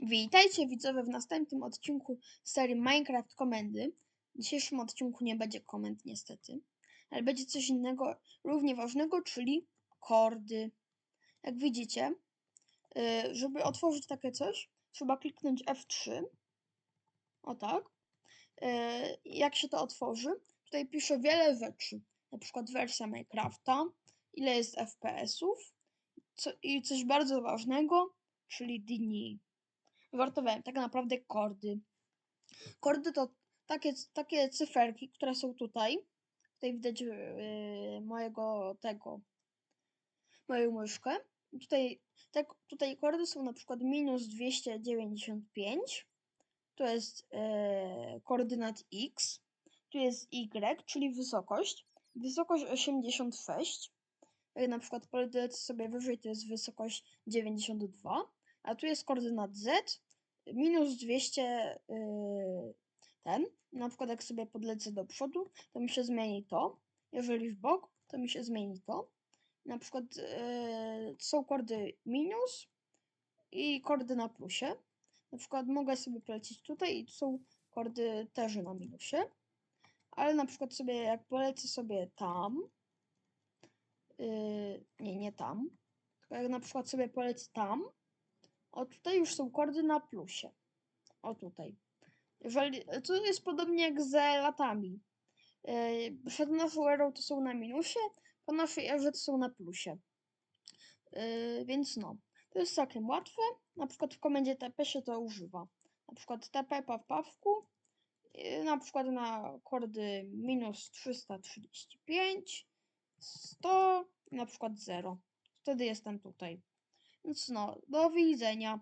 Witajcie widzowie w następnym odcinku serii Minecraft Komendy. W dzisiejszym odcinku nie będzie komend niestety, ale będzie coś innego równie ważnego, czyli kordy. Jak widzicie, y, żeby otworzyć takie coś, trzeba kliknąć F3. O tak. Y, Jak się to otworzy? Tutaj pisze wiele rzeczy, na przykład wersja Minecrafta, ile jest FPS-ów co, i coś bardzo ważnego, czyli dni żartowałem, tak naprawdę kordy. Kordy to takie, takie cyferki, które są tutaj. Tutaj widać yy, mojego tego, moją myszkę. Tutaj, tak, tutaj kordy są na przykład minus 295. To jest yy, koordynat x. Tu jest y, czyli wysokość. Wysokość 86. Jak na przykład polecę sobie wyżej, to jest wysokość 92. A tu jest koordynat z, minus 200 yy, ten. Na przykład jak sobie podlecę do przodu, to mi się zmieni to. Jeżeli w bok, to mi się zmieni to. Na przykład yy, są kordy minus i kordy na plusie. Na przykład mogę sobie polecieć tutaj i są kordy też na minusie. Ale na przykład sobie jak polecę sobie tam, yy, nie, nie tam, tylko jak na przykład sobie polecę tam, o tutaj już są kordy na plusie. O tutaj. Jeżeli, to jest podobnie jak z latami. Przed naszą erą to są na minusie, po naszej erze to są na plusie. Yy, więc no, to jest całkiem łatwe. Na przykład w komendzie TP się to używa. Na przykład TP pawpawku, yy, na przykład na kordy minus 335, 100, na przykład 0. Wtedy jestem tutaj. No, do widzenia.